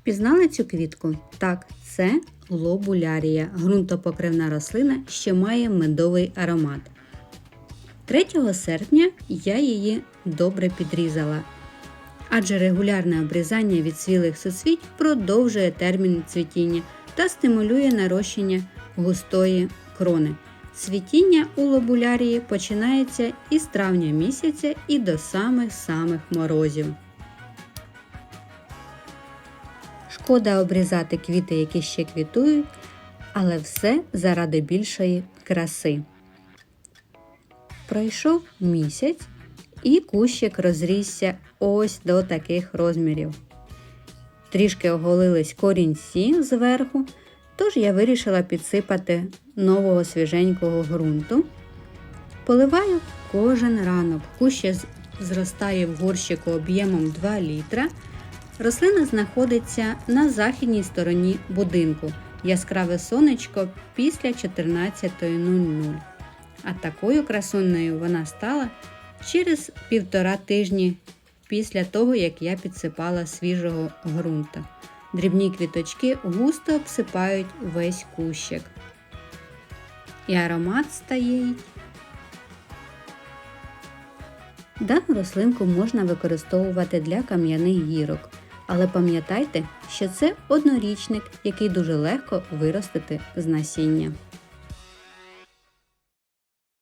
Впізнали цю квітку? Так, це лобулярія, ґрунтопокривна рослина, що має медовий аромат. 3 серпня я її добре підрізала, адже регулярне обрізання відсвілих суцвіть продовжує термін цвітіння та стимулює нарощення густої крони. Цвітіння у лобулярії починається із травня місяця і до самих-самих морозів. Шкода обрізати квіти, які ще квітують, але все заради більшої краси. Пройшов місяць і кущик розрісся ось до таких розмірів. Трішки оголились корінці зверху, тож я вирішила підсипати нового свіженького ґрунту. Поливаю кожен ранок. Кущ зростає в горщику об'ємом 2 літра. Рослина знаходиться на західній стороні будинку. Яскраве сонечко після 14.00. А такою красунною вона стала через півтора тижні після того, як я підсипала свіжого ґрунта. Дрібні квіточки густо обсипають весь кущик. І аромат стає. Дану рослинку можна використовувати для кам'яних гірок, але пам'ятайте, що це однорічник, який дуже легко виростити з насіння.